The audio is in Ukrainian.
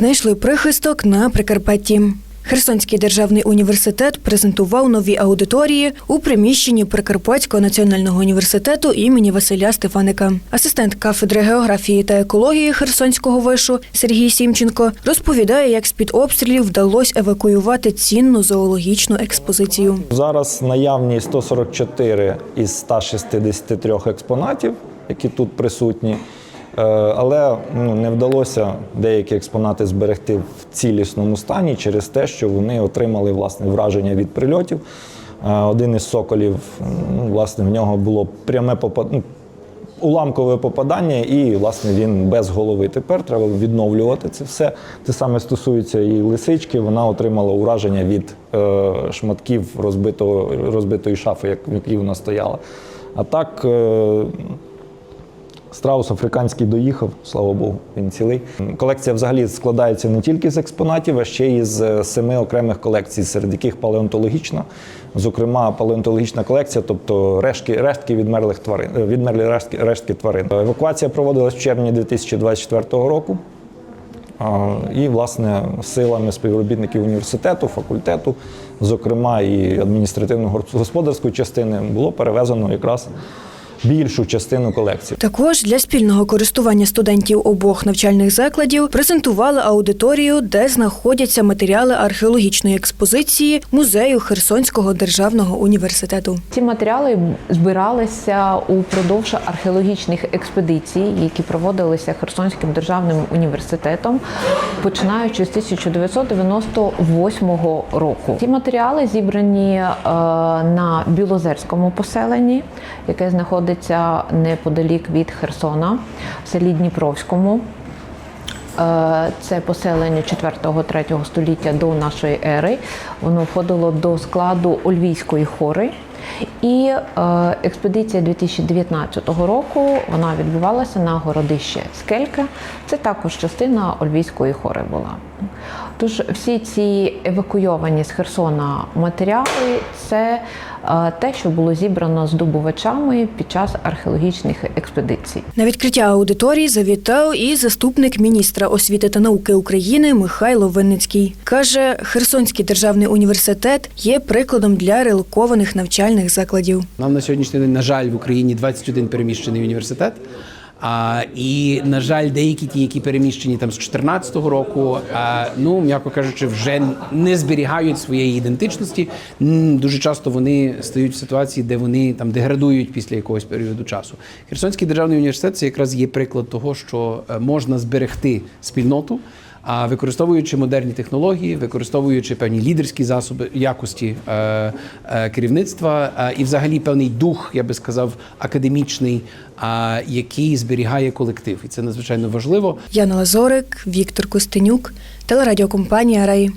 знайшли прихисток на Прикарпатті. Херсонський державний університет презентував нові аудиторії у приміщенні Прикарпатського національного університету імені Василя Стефаника. Асистент кафедри географії та екології Херсонського вишу Сергій Сімченко розповідає, як з-під обстрілів вдалося евакуювати цінну зоологічну експозицію. Зараз наявні 144 із 163 експонатів, які тут присутні. Е, Але ну, не вдалося деякі експонати зберегти в цілісному стані через те, що вони отримали власне враження від прильотів. Е, Один із соколів, ну, власне, в нього було пряме попадання. Уламкове попадання, і власне він без голови. Тепер треба відновлювати це все. Те саме стосується і лисички. Вона отримала ураження від е, шматків розбитого, розбитої шафи, як, в якій вона стояла. А так, е, страус африканський доїхав, слава Богу, він цілий. Колекція взагалі складається не тільки з експонатів, а ще й з е, семи окремих колекцій, серед яких палеонтологічна, зокрема палеонтологічна колекція, тобто рештки, рештки відмерлих тварин, е, відмерлі рештки, рештки тварин. Евакуація проводилась в червні 2024 року. І, власне, силами співробітників університету, факультету, зокрема і адміністративно-господарської частини, було перевезено якраз більшу частину колекції. Також для спільного користування студентів обох навчальних закладів презентували аудиторію, де знаходяться матеріали археологічної експозиції музею Херсонського державного університету. Ці матеріали збиралися упродовж археологічних експедицій, які проводилися Херсонським державним університетом, починаючи з 1998 року. Ці матеріали зібрані е, на Білозерському поселенні, яке знаходиться неподалік від Херсона, в селі Дніпровському. Е, Це поселення 4-3 століття до нашої ери. Воно входило до складу Ольвійської хори. І е, експедиція 2019 року вона відбувалася на городище Скелька. Це також частина Ольвійської хори була. Тож всі ці евакуйовані з Херсона матеріали це е, те, що було зібрано здобувачами під час археологічних експедицій. На відкриття аудиторії завітав і заступник міністра освіти та науки України Михайло Винницький. Каже, Херсонський державний університет є прикладом для релокованих навчальних закладів. Нам на сьогоднішній день, на жаль, в Україні 21 переміщений університет. А, і, на жаль, деякі ті, які переміщені там з 2014 року, а, ну м'яко кажучи, вже не зберігають своєї ідентичності. Дуже часто вони стають в ситуації, де вони там деградують після якогось періоду часу. Херсонський державний університет це якраз є приклад того, що е, можна зберегти спільноту. А використовуючи модерні технології, використовуючи певні лідерські засоби якості е, е, керівництва е, і, взагалі, певний дух, я би сказав, академічний, е, який зберігає колектив, і це надзвичайно важливо. Яна Лазорик, Віктор Костенюк, телерадіокомпанія Раї.